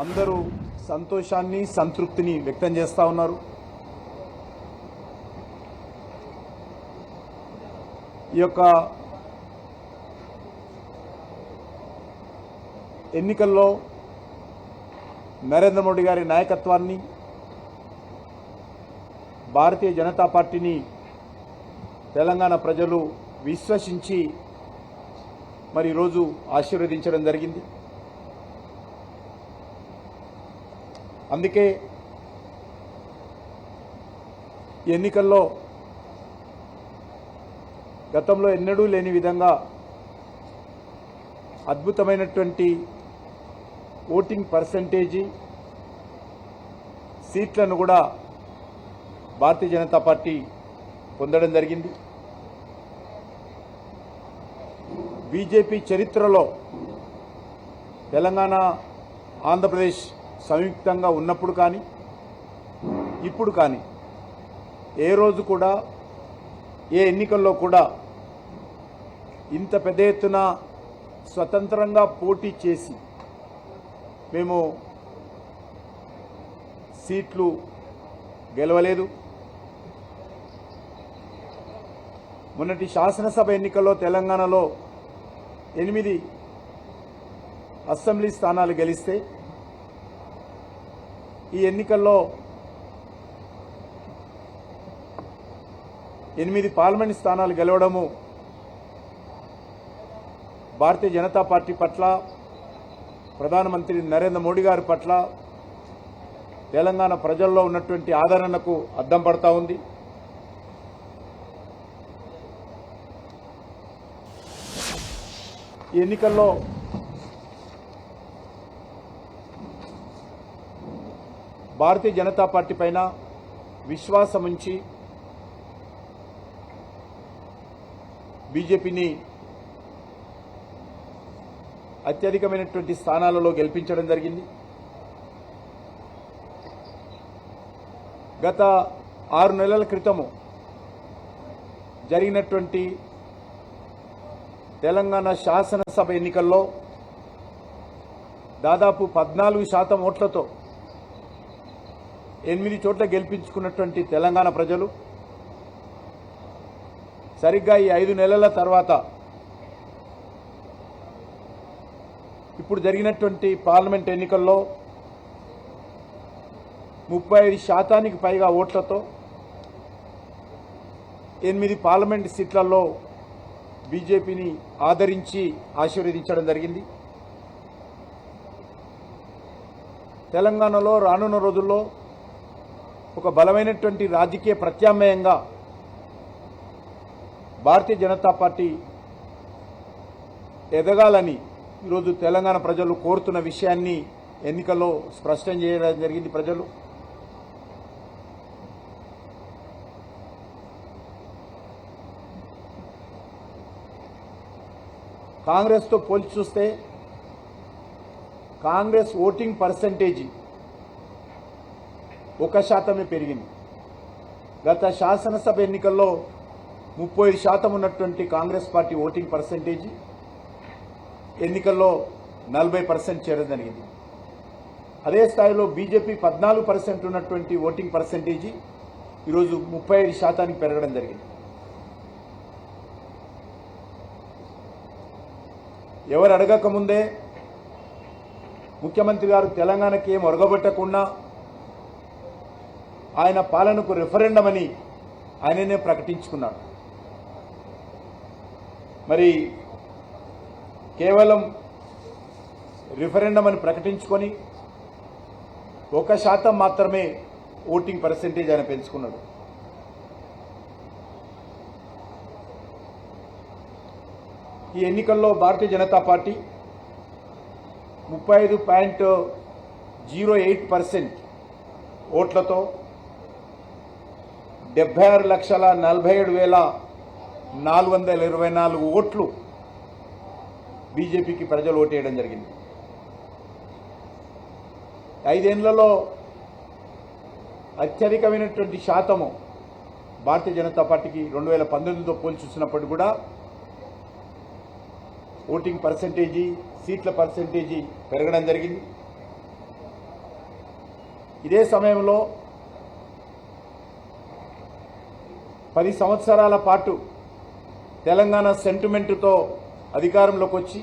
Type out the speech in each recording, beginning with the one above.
అందరూ సంతోషాన్ని సంతృప్తిని వ్యక్తం చేస్తూ ఉన్నారు. ఈ యొక్క ఎన్నికల్లో నరేంద్ర మోడీ గారి నాయకత్వాన్ని భారతీయ జనతా పార్టీని తెలంగాణ ప్రజలు విశ్వసించి మరి ఈరోజు ఆశీర్వదించడం జరిగింది. అందుకే ఎన్నికల్లో గతంలో ఎన్నడూ లేని విధంగా అద్భుతమైనటువంటి ఓటింగ్ పర్సంటేజీ సీట్లను కూడా భారతీయ జనతా పార్టీ పొందడం జరిగింది. బీజేపీ చరిత్రలో తెలంగాణ ఆంధ్రప్రదేశ్ సంయుక్తంగా ఉన్నప్పుడు కానీ ఇప్పుడు కానీ ఏ రోజు కూడా ఏ ఎన్నికల్లో కూడా ఇంత పెద్ద ఎత్తున స్వతంత్రంగా పోటీ చేసి మేము సీట్లు గెలవలేదు. మొన్నటి శాసనసభ ఎన్నికల్లో తెలంగాణలో ఎనిమిది అసెంబ్లీ స్థానాలు గెలిస్తే ఈ ఎన్నికల్లో ఎనిమిది పార్లమెంట్ స్థానాలు గెలవడము భారతీయ జనతా పార్టీ పట్ల ప్రధానమంత్రి నరేంద్ర మోడీ గారి పట్ల తెలంగాణ ప్రజల్లో ఉన్నటువంటి ఆదరణకు అద్దం పడతా ఉంది. ఈ ఎన్నికల్లో భారతీయ జనతా పార్టీ పైన విశ్వాసం ఉంచి బీజేపీని అత్యధికమైనటువంటి స్థానాలలో గెలిపించడం జరిగింది. గత ఆరు నెలల క్రితము జరిగినటువంటి తెలంగాణ శాసనసభ ఎన్నికల్లో దాదాపు పద్నాలుగు శాతం ఓట్లతో ఎనిమిది చోట్ల గెలిపించుకున్నటువంటి తెలంగాణ ప్రజలు. సరిగ్గా ఈ ఐదు నెలల తర్వాత ఇప్పుడు జరిగినటువంటి పార్లమెంట్ ఎన్నికల్లో ముప్పై ఐదు శాతానికి పైగా ఓట్లతో ఎనిమిది పార్లమెంట్ సీట్లలో బీజేపీని ఆదరించి ఆశీర్వదించడం జరిగింది. తెలంగాణలో రానున్న రోజుల్లో ఒక బలమైనటువంటి రాజకీయ ప్రత్యామ్నాయంగా భారతీయ జనతా పార్టీ ఎదగాలని ఈరోజు తెలంగాణ ప్రజలు కోరుతున్న విషయాన్ని ఎన్నికల్లో స్పష్టం చేయడం జరిగింది ప్రజలు. కాంగ్రెస్తో పోల్చి చూస్తే కాంగ్రెస్ ఓటింగ్ పర్సంటేజీ ఒక శాతమే పెరిగింది. గత శాసనసభ ఎన్నికల్లో ముప్పై ఐదు శాతం ఉన్నటువంటి కాంగ్రెస్ పార్టీ ఓటింగ్ పర్సంటేజీ ఎన్నికల్లో నలభై పర్సెంట్ చేరడం జరిగింది. అదే స్థాయిలో బీజేపీ పద్నాలుగు పర్సెంట్ ఉన్నటువంటి ఓటింగ్ పర్సంటేజీ ఈరోజు ముప్పై ఐదు శాతానికి పెరగడం జరిగింది. ఎవరు అడగకముందే ముఖ్యమంత్రి గారు తెలంగాణకి ఏం ఒరగబెట్టకుండా ఆయన పాలనకు రెఫరెండం అని ఆయననే ప్రకటించుకున్నాడు. మరి కేవలం రిఫరెండం అని ప్రకటించుకొని ఒక శాతం మాత్రమే ఓటింగ్ పర్సెంటేజ్ ఆయన పెంచుకున్నాడు. ఈ ఎన్నికల్లో భారతీయ జనతా పార్టీ ముప్పై ఐదు పాయింట్ జీరో ఎయిట్ పర్సెంట్ ఓట్లతో డెబ్బై ఆరు లక్షల నలభై ఏడు వేల నాలుగు వందల ఇరవై నాలుగు ఓట్లు బీజేపీకి ప్రజలు ఓటేయడం జరిగింది. ఐదేళ్ళలో అత్యధికమైనటువంటి శాతము భారతీయ జనతా పార్టీకి రెండు వేల పంతొమ్మిదితో పోల్చి చూసినప్పుడు కూడా ఓటింగ్ పర్సంటేజీ సీట్ల పర్సంటేజీ పెరగడం జరిగింది. ఇదే సమయంలో పది సంవత్సరాల పాటు తెలంగాణ సెంటిమెంటుతో అధికారంలోకి వచ్చి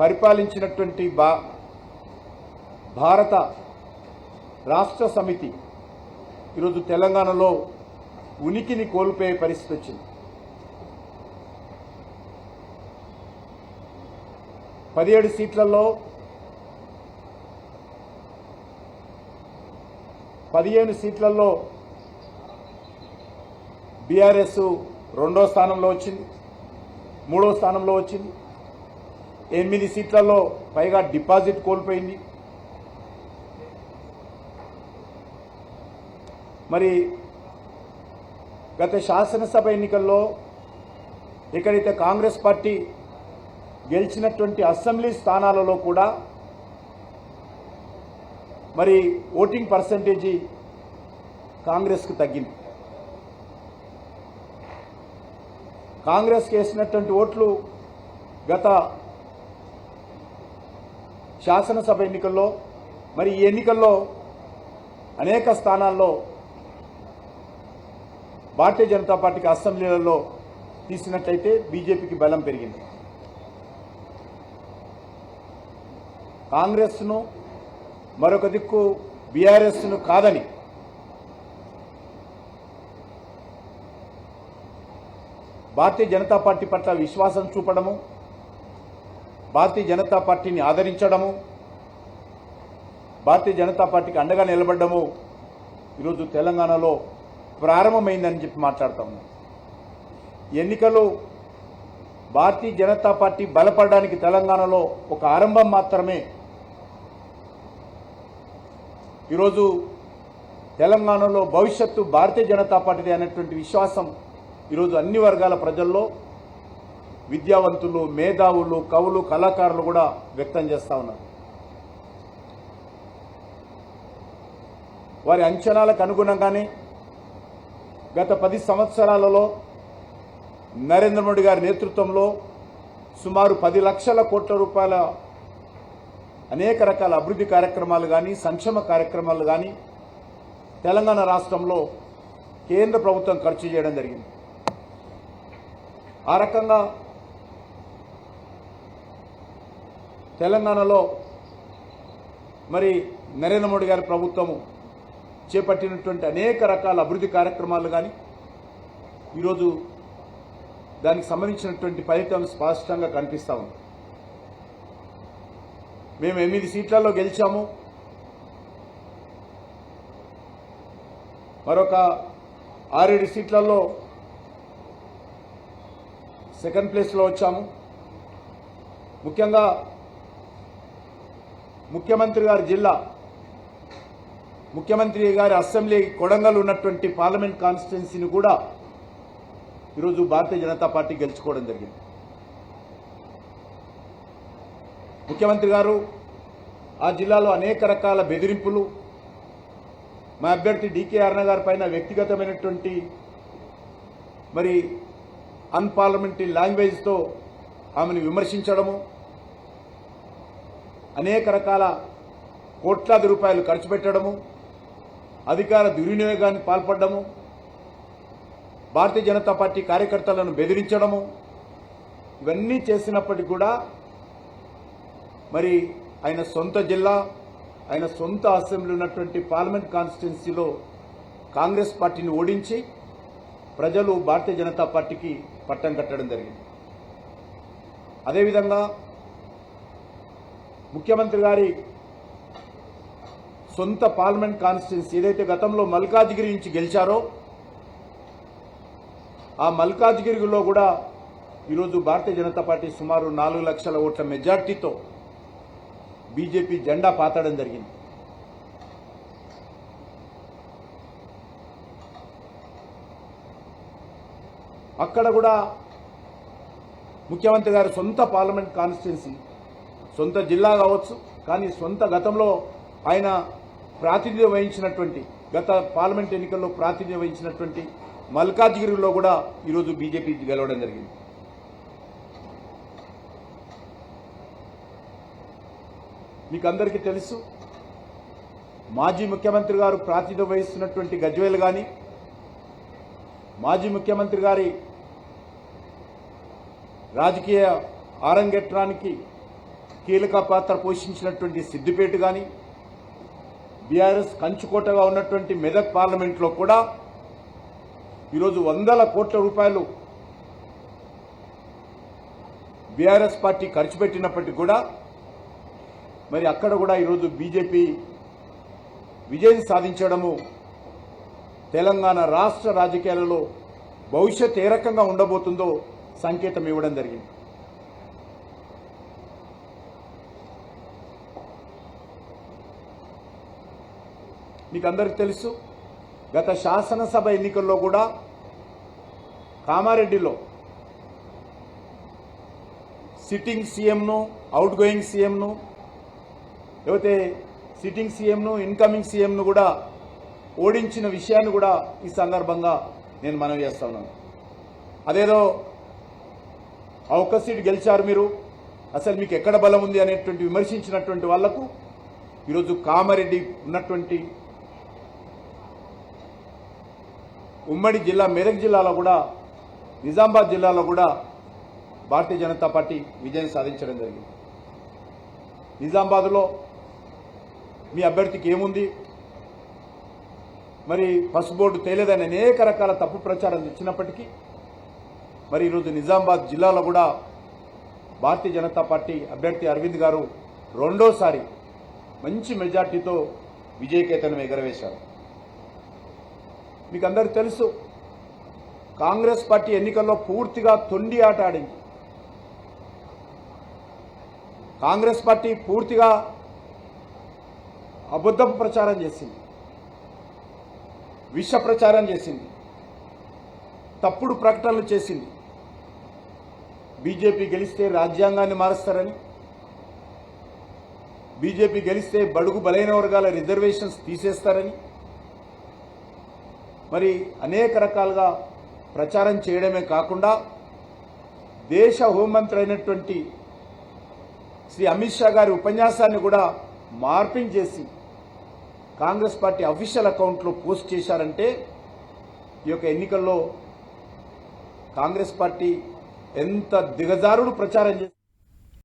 పరిపాలించినటువంటి బా భారత రాష్ట్ర సమితి ఈరోజు తెలంగాణలో ఉనికిని కోల్పోయే పరిస్థితి వచ్చింది. పదిహేడు సీట్లలో పదిహేను సీట్లలో బీఆర్ఎస్ రెండో స్థానంలో వచ్చింది మూడో స్థానంలో వచ్చింది. ఎనిమిది సీట్లలో పైగా డిపాజిట్ కోల్పోయింది. మరి గత శాసనసభ ఎన్నికల్లో ఎక్కడైతే కాంగ్రెస్ పార్టీ గెలిచినటువంటి అసెంబ్లీ స్థానాలలో కూడా మరి ఓటింగ్ పర్సంటేజీ కాంగ్రెస్కు తగ్గింది. కాంగ్రెస్కి వేసినటువంటి ఓట్లు గత శాసనసభ ఎన్నికల్లో మరి ఈ ఎన్నికల్లో అనేక స్థానాల్లో భారతీయ జనతా పార్టీకి అసెంబ్లీలలో తీసినట్లయితే బీజేపీకి బలం పెరిగింది. కాంగ్రెస్ను మరొక దిక్కు బీఆర్ఎస్ను కాదని భారతీయ జనతా పార్టీ పట్ల విశ్వాసం చూపడము భారతీయ జనతా పార్టీని ఆదరించడము భారతీయ జనతా పార్టీకి అండగా నిలబడ్డము ఈరోజు తెలంగాణలో ప్రారంభమైందని చెప్పి మాట్లాడుతా ఎన్నికలు భారతీయ జనతా పార్టీ బలపడడానికి తెలంగాణలో ఒక ఆరంభం మాత్రమే. ఈరోజు తెలంగాణలో భవిష్యత్తు భారతీయ జనతా పార్టీది అనేటువంటి విశ్వాసం ఈరోజు అన్ని వర్గాల ప్రజల్లో విద్యావంతులు మేధావులు కవులు కళాకారులు కూడా వ్యక్తం చేస్తా ఉన్నారు. వారి అంచనాలకు అనుగుణంగానే గత పది సంవత్సరాలలో నరేంద్ర మోడీ గారి నేతృత్వంలో సుమారు పది లక్షల కోట్ల రూపాయల అనేక రకాల అభివృద్ధి కార్యక్రమాలు కానీ సంక్షేమ కార్యక్రమాలు కానీ తెలంగాణ రాష్ట్రంలో కేంద్ర ప్రభుత్వం ఖర్చు చేయడం జరిగింది. ఆ రకంగా తెలంగాణలో మరి నరేంద్ర మోడీ గారి ప్రభుత్వము చేపట్టినటువంటి అనేక రకాల అభివృద్ధి కార్యక్రమాలు కానీ ఈరోజు దానికి సంబంధించినటువంటి ఫలితం స్పష్టంగా కనిపిస్తూ ఉంది. మేము ఎనిమిది సీట్లలో గెలిచాము. మరొక ఆరేడు సీట్లలో సెకండ్ ప్లేస్లో వచ్చాము. ముఖ్యంగా ముఖ్యమంత్రి గారి జిల్లా ముఖ్యమంత్రి గారి అసెంబ్లీ కొడంగల్ ఉన్నటువంటి పార్లమెంట్ కాన్స్టిట్యున్సీని కూడా ఈరోజు భారతీయ జనతా పార్టీ గెలుచుకోవడం జరిగింది. ముఖ్యమంత్రి గారు ఆ జిల్లాలో అనేక రకాల బెదిరింపులు. మా అభ్యర్థి డీకే అరుణ గారి పైన వ్యక్తిగతమైనటువంటి మరి అన్పార్లమెంటరీ లాంగ్వేజ్తో ఆమెను విమర్శించడము అనేక రకాల కోట్లాది రూపాయలు ఖర్చు పెట్టడము అధికార దుర్వినియోగానికి పాల్పడము భారతీయ జనతా పార్టీ కార్యకర్తలను బెదిరించడము ఇవన్నీ చేసినప్పటికీ కూడా మరి ఆయన సొంత జిల్లా ఆయన సొంత అసెంబ్లీ ఉన్నటువంటి పార్లమెంట్ కాన్స్టిట్యున్సీలో కాంగ్రెస్ పార్టీని ఓడించి ప్రజలు భారతీయ జనతా పార్టీకి పట్టం కట్టడం జరిగింది. అదేవిధంగా ముఖ్యమంత్రి గారి సొంత పార్లమెంట్ కాన్స్టిట్యున్సీ ఏదైతే గతంలో మల్కాజ్గిరి నుంచి గెలిచారో ఆ మల్కాజ్గిరిలో కూడా ఈరోజు భారతీయ జనతా పార్టీ సుమారు నాలుగు లక్షల ఓట్ల మెజార్టీతో బీజేపీ జెండా పాతడం జరిగింది. అక్కడ కూడా ముఖ్యమంత్రి గారి సొంత పార్లమెంట్ కాన్స్టిట్యున్సీ సొంత జిల్లా కావచ్చు కానీ సొంత గతంలో ఆయన ప్రాతినిధ్యం వహించినటువంటి గత పార్లమెంట్ ఎన్నికల్లో ప్రాతినిధ్యం వహించినటువంటి మల్కాజ్గిరిలో కూడా ఈరోజు బీజేపీ గెలవడం జరిగింది. మీకు అందరికీ తెలుసు మాజీ ముఖ్యమంత్రి గారు ప్రాతినిధ్యం వహిస్తున్నటువంటి గజ్వేల్ కానీ మాజీ ముఖ్యమంత్రి గారి రాజకీయ ఆరంగేట్రానికి కీలక పాత్ర పోషించినటువంటి సిద్దిపేట కానీ బీఆర్ఎస్ కంచుకోటగా ఉన్నటువంటి మెదక్ పార్లమెంట్లో కూడా ఈరోజు వందల కోట్ల రూపాయలు బీఆర్ఎస్ పార్టీ ఖర్చు పెట్టినప్పటికీ కూడా మరి అక్కడ కూడా ఈరోజు బీజేపీ విజయం సాధించడము తెలంగాణ రాష్ట్ర రాజకీయాలలో భవిష్యత్ ఏ రకంగా ఉండబోతుందో సంకేతం ఇవ్వడం జరిగింది. మీకు అందరికీ తెలుసు గత శాసనసభ ఎన్నికల్లో కూడా కామారెడ్డిలో సిట్టింగ్ సీఎంను అవుట్ గోయింగ్ సీఎంను లేకపోతే సిట్టింగ్ సీఎంను ఇన్కమింగ్ సీఎంను కూడా ఓడించిన విషయాన్ని కూడా ఈ సందర్భంగా నేను మనవి చేస్తా ఉన్నాను. అదేదో ఆ ఒక్క సీటు గెలిచారు మీరు? అసలు మీకు ఎక్కడ బలం ఉంది అనేటువంటి విమర్శించినటువంటి వాళ్ళకు ఈరోజు కామారెడ్డి ఉన్నటువంటి ఉమ్మడి జిల్లా మెదక్ జిల్లాలో కూడా నిజామాబాద్ జిల్లాలో కూడా భారతీయ జనతా పార్టీ విజయం సాధించడం జరిగింది. నిజామాబాద్లో మీ అభ్యర్థికి ఏముంది? మరి పసుపు బోర్డు తేలేదని అనేక రకాల తప్పు ప్రచారం ఇచ్చినప్పటికీ మరి ఈరోజు నిజామాబాద్ జిల్లాలో కూడా భారతీయ జనతా పార్టీ అభ్యర్థి అరవింద్ గారు రెండోసారి మంచి మెజార్టీతో విజయకేతనం ఎగరవేశారు. మీకు అందరికి తెలుసు కాంగ్రెస్ పార్టీ ఎన్నికల్లో పూర్తిగా తొండి ఆట ఆడింది. కాంగ్రెస్ పార్టీ పూర్తిగా అబద్ధపు ప్రచారం చేసింది. విష ప్రచారం చేసింది. తప్పుడు ప్రకటనలు చేసింది. బీజేపీ గెలిస్తే రాజ్యాంగాన్ని మారుస్తారని బీజేపీ గెలిస్తే బడుగు బలైన వర్గాల రిజర్వేషన్స్ తీసేస్తారని మరి అనేక రకాలుగా ప్రచారం చేయడమే కాకుండా దేశ హోంమంత్రి అయినటువంటి శ్రీ అమిత్ షా గారి ఉపన్యాసాన్ని కూడా మార్పింగ్ చేసి కాంగ్రెస్ పార్టీ అఫీషియల్ అకౌంట్లో పోస్ట్ చేశారంటే ఈ యొక్క ఎన్నికల్లో కాంగ్రెస్ పార్టీ ఎంత దిగజారుడు ప్రచారం చేసి